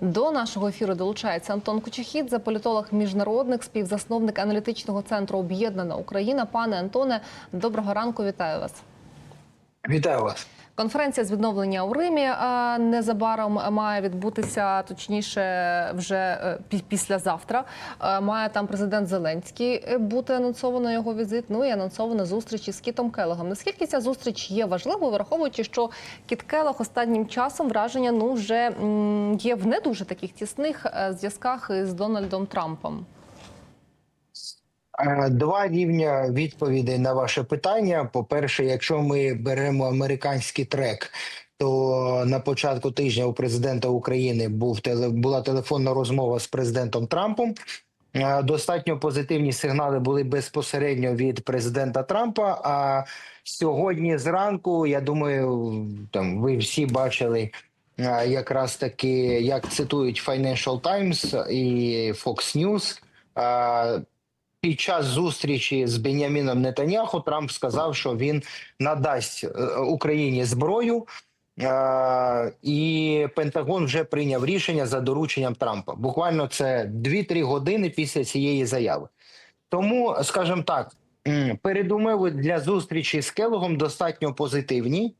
До нашого ефіру долучається Антон Кучехідзе, політолог міжнародник, співзасновник аналітичного центру Об'єднана Україна. Пане Антоне, доброго ранку, вітаю вас. Вітаю вас. Конференція з відновлення у Римі незабаром має відбутися, точніше, вже е, пі- післязавтра. Е, Має там президент Зеленський е, бути анонсовано його візит. Ну і анонсовано зустріч із Кітом Келогом. Наскільки ця зустріч є важливою, враховуючи, що Кіт Келог останнім часом враження ну вже є в не дуже таких тісних зв'язках із Дональдом Трампом. Е, Два рівня відповідей на ваше питання. По-перше, якщо ми беремо американський трек, то на початку тижня у президента України був теле була телефонна розмова з президентом Трампом. Е, Достатньо позитивні сигнали були безпосередньо від президента Трампа. А сьогодні зранку, я думаю, там ви всі бачили е, якраз таки, як цитують Financial Times і Fox News. Під час зустрічі з Беняміном Нетаньяху Трамп сказав, що він надасть е, Україні зброю, е, і Пентагон вже прийняв рішення за дорученням Трампа. Буквально це 2-3 години після цієї заяви. Тому, скажімо так, передумови для зустрічі з Келогом достатньо позитивні,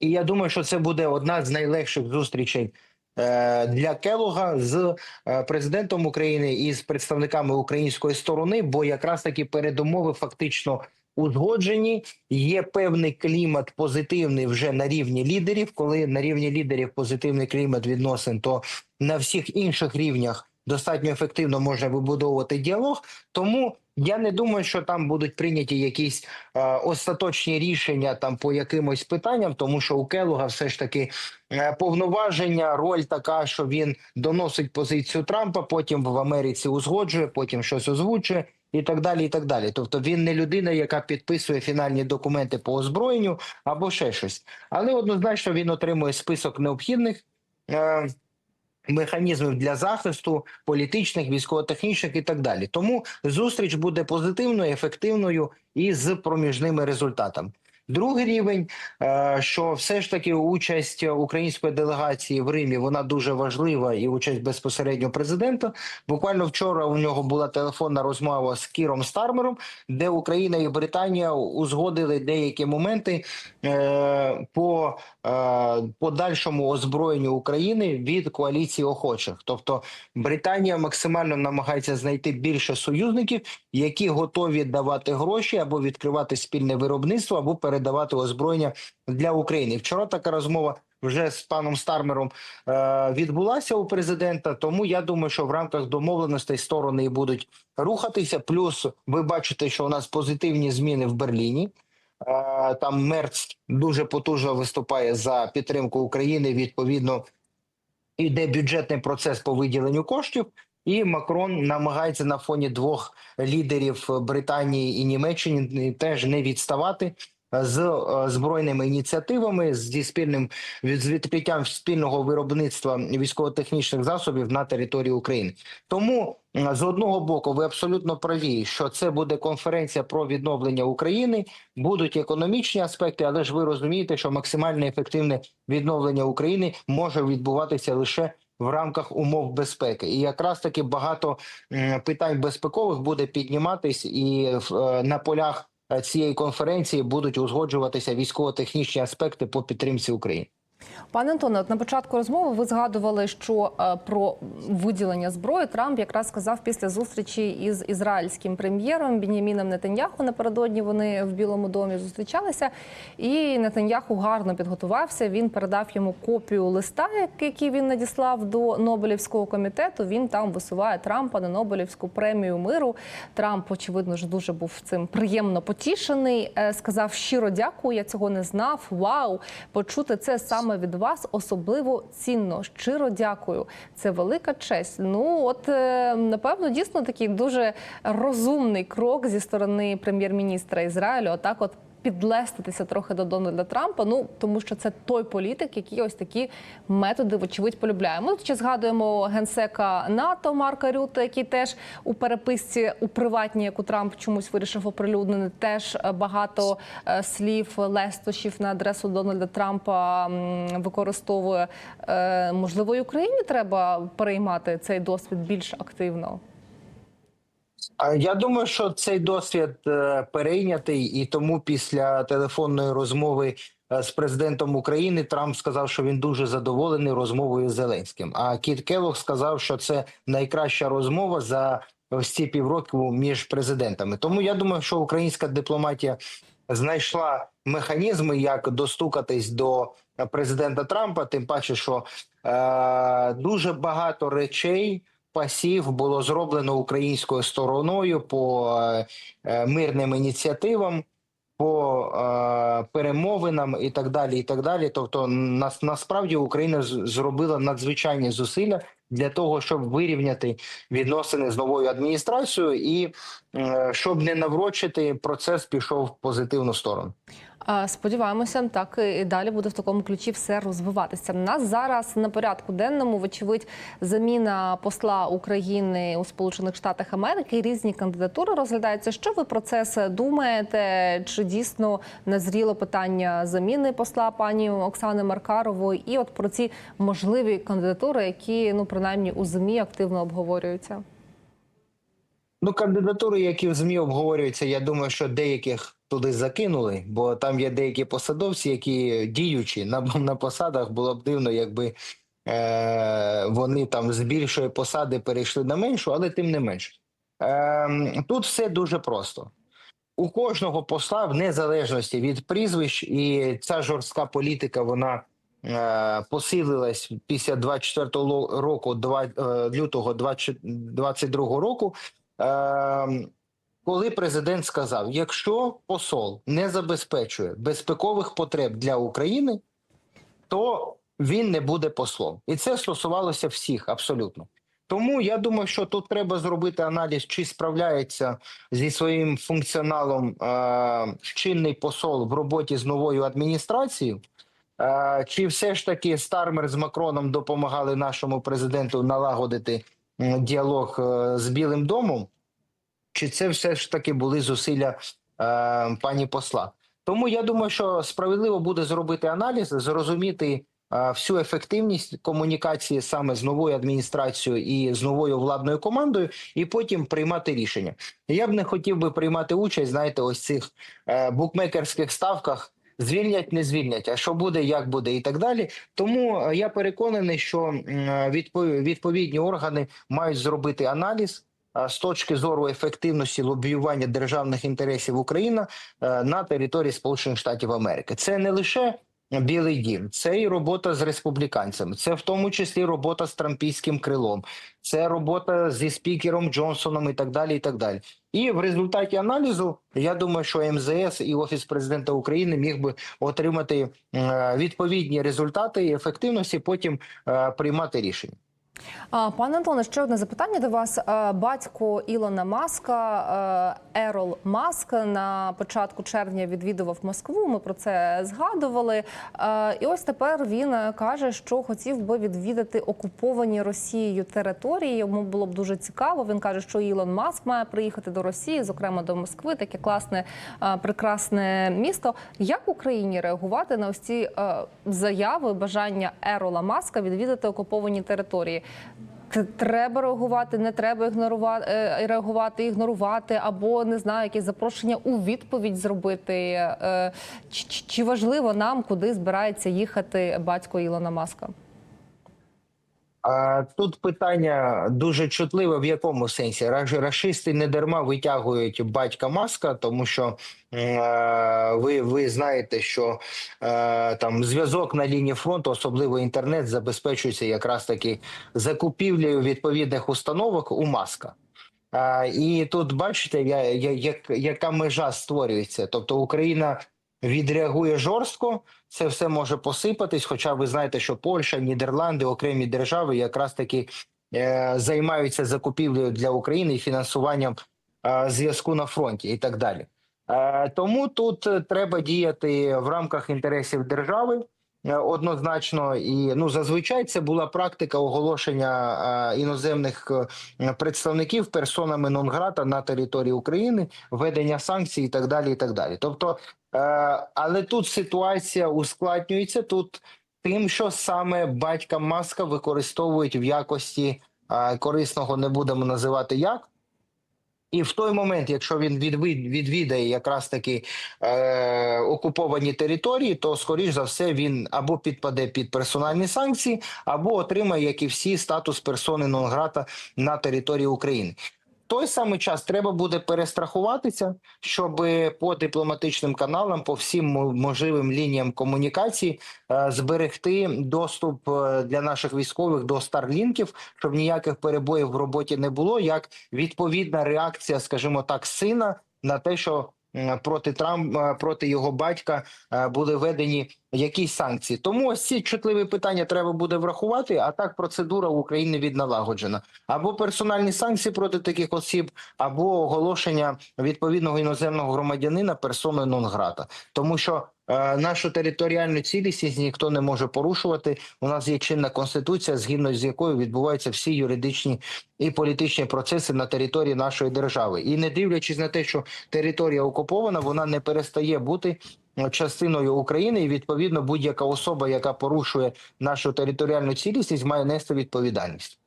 і я думаю, що це буде одна з найлегших зустрічей для Келога з е, президентом України і з представниками української сторони, бо якраз такі передумови фактично узгоджені. Є певний клімат позитивний вже на рівні лідерів. Коли на рівні лідерів позитивний клімат відносин, то на всіх інших рівнях достатньо ефективно можна вибудовувати діалог. Тому я не думаю, що там будуть прийняті якісь е, остаточні рішення там по якимось питанням, тому що у Келога все ж таки е, повноваження, роль така, що він доносить позицію Трампа, потім в Америці узгоджує, потім щось озвучує. І так далі, і так далі. Тобто він не людина, яка підписує фінальні документи по озброєнню або ще щось. Але однозначно він отримує список необхідних е, механізмів для захисту політичних, військово-технічних і так далі. Тому зустріч буде позитивною, ефективною і з проміжними результатами. Другий рівень, е, що все ж таки участь української делегації в Римі вона дуже важлива, і участь безпосередньо президента. Буквально вчора у нього була телефонна розмова з Кіром Стармером, де Україна і Британія узгодили деякі моменти е, по е, подальшому озброєнню України від коаліції охочих. Тобто Британія максимально намагається знайти більше союзників, які готові давати гроші або відкривати спільне виробництво, або передавати озброєння для України. Вчора така розмова. Вже з паном Стармером е, відбулася у президента. Тому я думаю, що в рамках домовленостей сторони будуть рухатися. Плюс ви бачите, що у нас позитивні зміни в Берліні. Е, Там Мерц дуже потужно виступає за підтримку України. Відповідно, іде бюджетний процес по виділенню коштів. І Макрон намагається на фоні двох лідерів Британії і Німеччини теж не відставати з е, збройними ініціативами зі спільним з відкриттям спільного виробництва військово-технічних засобів на території України. Тому е, з одного боку, ви абсолютно праві, що це буде конференція про відновлення України, будуть економічні аспекти, але ж ви розумієте, що максимально ефективне відновлення України може відбуватися лише в рамках умов безпеки, і якраз таки багато питань безпекових буде підніматись, і е, на полях е, цієї конференції будуть узгоджуватися військово-технічні аспекти по підтримці України. Пане Антоне, от на початку розмови ви згадували, що е, про виділення зброї Трамп якраз сказав після зустрічі із ізраїльським прем'єром Беняміном Нетаньяху. Напередодні вони в Білому домі зустрічалися, і Нетаньяху гарно підготувався. Він передав йому копію листа, який він надіслав до Нобелівського комітету. Він там висуває Трампа на Нобелівську премію миру. Трамп, очевидно, ж дуже був цим приємно потішений. Е, Сказав щиро дякую. Я цього не знав. Вау, почути це саме від вас особливо цінно. Щиро дякую. Це велика честь. Ну от е, напевно, дійсно такий дуже розумний крок зі сторони прем'єр-міністра Ізраїлю. Отак, от підлеститися трохи до Дональда Трампа. Ну тому що це той політик, який ось такі методи, вочевидь, полюбляє. Ми ще згадуємо генсека НАТО Марка Рюта, який теж у переписці у приватній, яку Трамп чомусь вирішив оприлюднити, теж е, багато е, слів лестощів на адресу Дональда Трампа використовує. Е, Можливо, і Україні треба переймати цей досвід більш активно. Я думаю, що цей досвід е, перейнятий, і тому після телефонної розмови е, з президентом України Трамп сказав, що він дуже задоволений розмовою з Зеленським. А Кіт Келлог сказав, що це найкраща розмова за ці півроку між президентами. Тому я думаю, що українська дипломатія знайшла механізми, як достукатись до президента Трампа. Тим паче, що е, дуже багато речей пасів було зроблено українською стороною по е, е, мирним ініціативам, по е, перемовинам і так далі. І так далі. Тобто, нас насправді Україна зробила надзвичайні зусилля для того, щоб вирівняти відносини з новою адміністрацією, і е, щоб не наврочити, процес пішов в позитивну сторону. Сподіваємося, так і далі буде в такому ключі все розвиватися. У нас зараз на порядку денному, вочевидь, заміна посла України у Сполучених Штатах Америки. Різні кандидатури розглядаються. Що ви про це думаєте? Чи дійсно назріло питання заміни посла пані Оксани Маркарової? І от про ці можливі кандидатури, які ну принаймні у змі активно обговорюються. Ну, кандидатури, які в ЗМІ обговорюються, я думаю, що деяких туди закинули, бо там є деякі посадовці, які діючі на, на посадах. Було б дивно, якби е, вони там з більшої посади перейшли на меншу, але тим не менш. Е, тут все дуже просто. У кожного посла, в незалежності від прізвищ, і ця жорстка політика, вона посилилась після 24 ло- року, два, е, лютого 2022 року. Е, коли президент сказав: якщо посол не забезпечує безпекових потреб для України, то він не буде послом, і це стосувалося всіх абсолютно. Тому я думаю, що тут треба зробити аналіз, чи справляється зі своїм функціоналом е, чинний посол в роботі з новою адміністрацією. Е, Чи все ж таки Стармер з Макроном допомагали нашому президенту налагодити діалог е, з Білим домом? Чи це все ж таки були зусилля е, пані посла? Тому я думаю, що справедливо буде зробити аналіз, зрозуміти всю ефективність комунікації саме з новою адміністрацією і з новою владною командою, і потім приймати рішення. Я б не хотів би приймати участь, знаєте, ось цих букмекерських ставках. Звільнять, не звільнять, а що буде, як буде, і так далі. Тому е, я переконаний, що м, відповідні органи мають зробити аналіз з точки зору ефективності лобіювання державних інтересів України е, на території Сполучених Штатів Америки. Це не лише Білий дім, це і робота з республіканцями, це в тому числі робота з трампійським крилом, це робота зі спікером Джонсоном і так далі. І так далі. І в результаті аналізу я думаю, що МЗС і Офіс президента України міг би отримати е, відповідні результати і ефективності, потім е, приймати рішення. Пане Антоне, ще одне запитання до вас. Батько Ілона Маска, Ерол Маск, на початку червня відвідував Москву. Ми про це згадували. І ось тепер він каже, що хотів би відвідати окуповані Росією території. Йому було б дуже цікаво. Він каже, що Ілон Маск має приїхати до Росії, зокрема до Москви, таке класне, прекрасне місто. Як Україні реагувати на ось ці заяви, бажання Ерола Маска відвідати окуповані території? Треба реагувати, не треба ігнорувати е, реагувати, ігнорувати, або не знаю, якісь запрошення у відповідь зробити. Е, чи важливо нам, куди збирається їхати батько Ілона Маска? Тут питання дуже чутливе. В якому сенсі Раш- рашисти не дарма витягують батька Маска, тому що е, ви, ви знаєте, що е, там зв'язок на лінії фронту, особливо інтернет, забезпечується якраз таки закупівлею відповідних установок у Маска. І тут бачите, я, я, як, яка межа створюється. Тобто Україна відреагує жорстко, це все може посипатись. Хоча ви знаєте, що Польща, Нідерланди, окремі держави якраз таки е, займаються закупівлею для України і фінансуванням е, зв'язку на фронті і так далі. Е, Тому тут е, треба діяти в рамках інтересів держави. Е, Однозначно, і ну зазвичай це була практика оголошення е, іноземних е, представників персонами нон-грата на території України, введення санкцій і так далі. І так далі. Тобто, але тут ситуація ускладнюється тут тим, що саме батька маска використовують в якості корисного, не будемо називати як. І в той момент, якщо він відвідає якраз таки е, окуповані території, то скоріш за все він або підпаде під персональні санкції, або отримає, як і всі, статус персони нон-грата на території України. Той самий час треба буде перестрахуватися, щоб по дипломатичним каналам, по всім можливим лініям комунікації е, зберегти доступ е, для наших військових до старлінків, щоб ніяких перебоїв в роботі не було. Як відповідна реакція, скажімо так, сина на те, що проти Трамп проти його батька е, були введені якісь санкції. Тому ось ці чутливі питання треба буде врахувати. А так процедура в Україні відналагоджена або персональні санкції проти таких осіб, або оголошення відповідного іноземного громадянина персони нон-грата. Тому що е, нашу територіальну цілісність ніхто не може порушувати. У нас є чинна конституція, згідно з якою відбуваються всі юридичні і політичні процеси на території нашої держави. І не дивлячись на те, що територія окупована, вона не перестає бути е, частиною України, і відповідно будь-яка особа, яка порушує нашу територіальну цілісність, має нести відповідальність.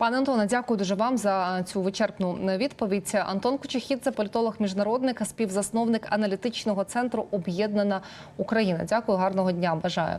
Пане Антоне, дякую дуже вам за цю вичерпну відповідь. Антон Кучехідзе, політолог міжнародник, співзасновник аналітичного центру Об'єднана Україна. Дякую, гарного дня. Бажаю.